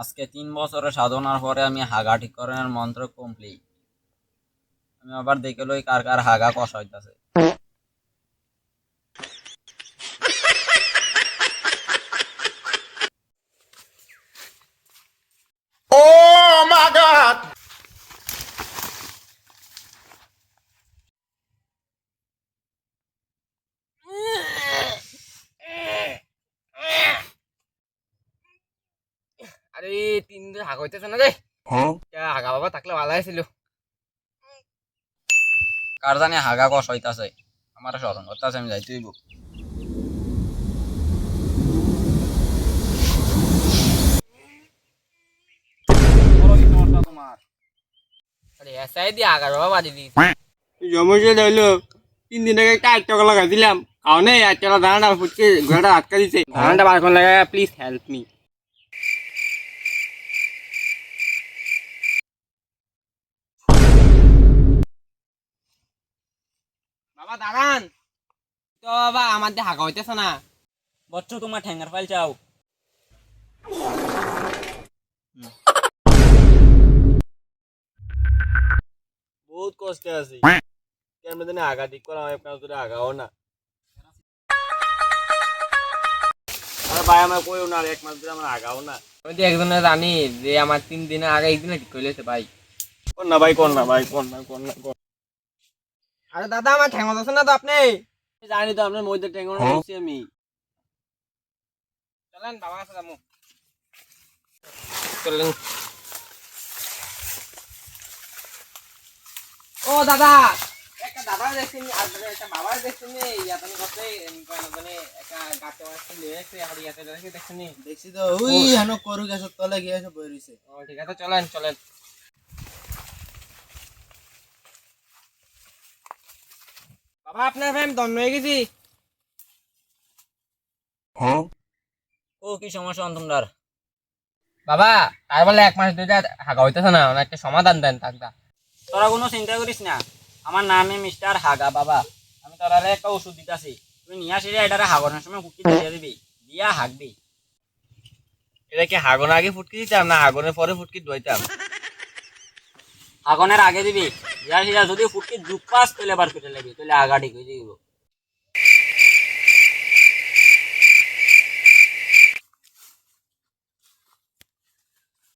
আজকে তিন বছরে সাধনার পরে আমি হাগা ঠিক করানোর মন্ত্র কমপ্লিট আমি আবার দেখে লই কার কার হাগা কষাইতেছে। হইতাছে আরে তিন দিন হাগা হইতেছে না রে। যা হাগা বাবা থাকলে ভালো হয়েছিল কার জানি হাগা কষা হইতাছে? আমার স্মরণ করতেছে আমি যাইতে হইব তোমার আরে এসাই দিয়ে হাগার বাবা বাজি দিস সমস্যা হইল তিন দিন আগে একটা আট টাকা লাগাইছিলাম কারণে আট টাকা দাঁড়াটা ফুটকে ঘোড়াটা আটকা দিছে। দাঁড়াটা বার করে লাগা প্লিজ হেল্প মি বাবা দাঁড়ান। তো বাবা আমার দিয়ে হাগা হইতেছে না। বচ্চ তোমার ঠ্যাঙ্গার ফাইল চাও। বহুত কষ্টে আছি। কেন মধ্যে আগা ঠিক করা হয় আপনার তোরা আগাও না। আরে ভাই আমার কইও না এক মাস ধরে আমার আগাও না। আমি তো একজনে জানি যে আমার তিন দিনে আগে একদিনে ঠিক করে ভাই। কোন না ভাই কোন না ভাই কোন না কোন না কোন আরে দাদা আমার ঠ্যাঙ্গা আছে না তো আপনি? জানি তো আপনার মধ্যে টেঙ্গন হয়েছি আমি। চলেন বাবা কাছে যাব। চলেন। ও দাদা! একটা দাদা দেখছেন আর একটা বাবা দেখছেন ইয়াতন করতে মানে একটা গাতে নিয়ে এসে আর ইয়াতে দেখে দেখছেন দেখছি তো ওই হেন করু গাছের তলে গিয়ে এসে বই রইছে। ও ঠিক আছে চলেন চলেন। বাবা আপনার ফ্যাম দম হয়ে গেছি। ও কি সমস্যা তোমার বাবা তাই বলে এক মাস দুইটা হাগা হইতেছে না একটা সমাধান দেন তোরা কোনো চিন্তা করিস না আমার নামে মিস্টার হাগা বাবা। আমি তোরা একটা ওষুধ দিতাছি তুই নিয়ে আসি এটারে হাগনের সময় কুকি দিয়ে দিবি দিয়া হাগবি। এটা কি হাগন আগে ফুটকি দিতাম না হাগনের পরে ফুটকি দইতাম হাগনের আগে দিবি সিরা যদি ফুটকি দুপাস তাহলে বার করে লাগবে তাহলে আগাডি হয়ে যাইব।